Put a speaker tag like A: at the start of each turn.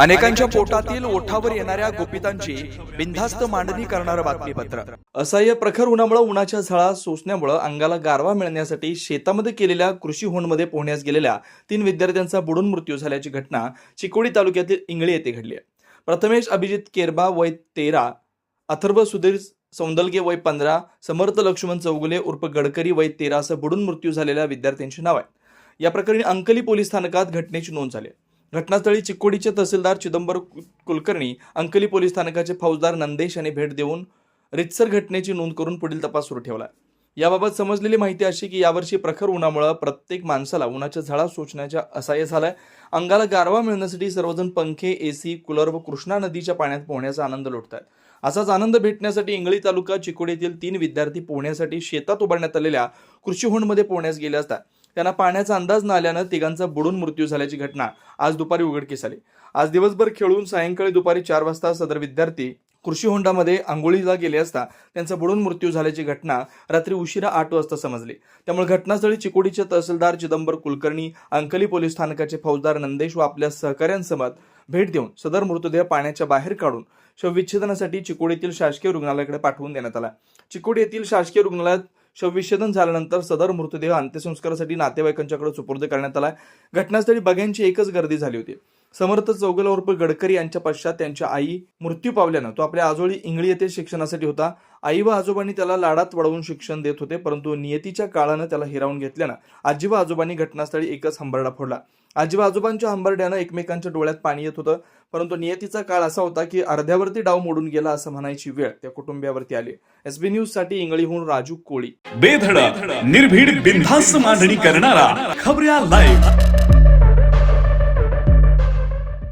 A: अनेकांच्या पोटातील ओठावर येणाऱ्या गोपितांची बिनधास्त मांडणी करणारं बातमीपत्र. असह्य प्रखर उन्हामुळे उन्हाच्या झळा सोसण्यामुळे अंगाला गारवा मिळण्यासाठी शेतामध्ये केलेल्या कृषी होणमध्ये पोहण्यास गेलेल्या तीन विद्यार्थ्यांचा बुडून मृत्यू झाल्याची घटना चिकोडी तालुक्यातील इंगळी येथे घडली आहे. प्रथमेश अभिजित केरबा वय तेरा अथर्व सुधीर सौंदलगे वय पंधरा समर्थ लक्ष्मण चौगुले उर्फ गडकरी वय तेरा असं बुडून मृत्यू झालेल्या विद्यार्थ्यांची नाव आहे या प्रकरणी अंकली पोलीस स्थानकात घटनेची नोंद झाली आहे. घटनास्थळी चिकोडीचे तहसीलदार चिदंबर कुलकर्णी अंकली पोलीस स्थानकाचे फौजदार नंदेश यांनी भेट देऊन रितसर घटनेची नोंद करून पुढील तपास सुरू ठेवला. याबाबत समजलेली माहिती अशी की यावर्षी प्रखर उन्हामुळं प्रत्येक माणसाला उन्हाच्या झळा सोचण्याच्या असहाय्य झालाय. अंगाला गारवा मिळण्यासाठी सर्वजण पंखे एसी कूलर व कृष्णा नदीच्या पाण्यात पोहण्याचा आनंद लुटत आहेत असाच आनंद भेटण्यासाठी इंगळी तालुका चिकोडी येथील तीन विद्यार्थी पोहण्यासाठी शेतात उभारण्यात आलेल्या कृषी होणमध्ये पोहण्यास गेले असतात. त्यांना पाण्याचा अंदाज न आल्यानं तिघांचा बुडून मृत्यू झाल्याची घटना आज दुपारी उघडकीस आली. आज दिवसभर खेळून सायंकाळी दुपारी चार वाजता सदर विद्यार्थी कृषी होंडामध्ये आंघोळीला गेले असता त्यांचा बुडून मृत्यू झाल्याची घटना रात्री उशिरा आठ वाजता समजली. त्यामुळे घटनास्थळी चिकोडीचे तहसीलदार चिदंबर कुलकर्णी अंकली पोलीस स्थानकाचे फौजदार नंदेश व आपल्या सहकाऱ्यांसमत भेट देऊन सदर मृतदेह पाण्याच्या बाहेर काढून शवविच्छेदनासाठी चिकोडीतील शासकीय रुग्णालयाकडे पाठवून देण्यात आला. चिकोडी येथील शासकीय रुग्णालयात शवविच्छेदन झाल्यानंतर सदर मृतदेह अंत्यसंस्कारासाठी नातेवाईकांच्याकडे सुपूर्द करण्यात आला घटनास्थळी बघ्यांची एकच गर्दी झाली होती. समर्थ चौगल उर्फ गडकरी यांच्या पश्चात त्यांच्या आई मृत्यू पावल्यानं तो आपल्या आजोळी इंगळी येथे शिक्षणासाठी होता. आई व आजोबांनी त्याला लाडात वळवून शिक्षण देत होते परंतु नियतीच्या काळानं त्याला हिरावून घेतल्यानं आजी व आजोबांनी घटनास्थळी एकच हंबरडा फोडला. आजी व आजोबांच्या हंबरड्यानं एकमेकांच्या डोळ्यात पाणी येत होतं परंतु नियतीचा काळ असा होता की अर्ध्यावरती डाव मोडून गेला असं म्हणायची वेळ त्या कुटुंबियावरती आली. एसबी न्यूजसाठी इंगळीहून राजू कोळी.
B: बेधड निर्भीड बिनधास्त मांडणी करणारा खबऱ्या लाईव्ह